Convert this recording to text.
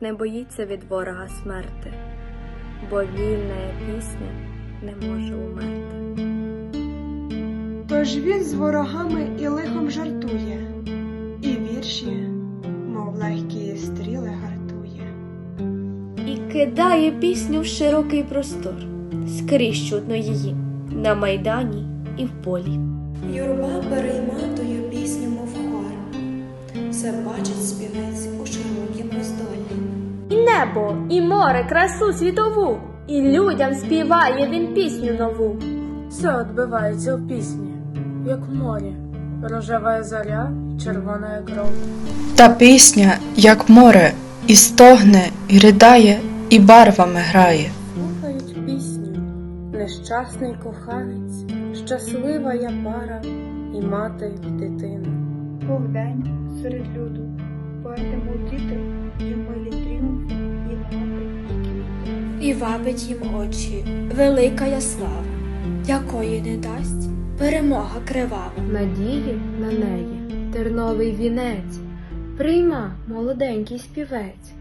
не боїться від ворога смерти, бо вільна пісня не може умерти. Тож він з ворогами і лихом жартує, і вірші, мов легкі стріли гартує. І кидає пісню в широкий простор, скрізь чутно її на майдані і в полі. Юрба все бачить співець у широкім роздолі. І небо, і море, красу світову, і людям співає він пісню нову. Все відбивається в пісні, як в морі, рожева заря, червона кров. Та пісня, як море, і стогне, і ридає, і барвами грає. Слухають пісню, нещасний коханець, щаслива я пара, і мати, і дитина. Був день серед люду, поети мов діти, і милі тріумф, і мати, і квіти. і вабить їм очі велика я слава, якої не дасть перемога кривава. Надії на неї терновий вінець, прийма молоденький співець.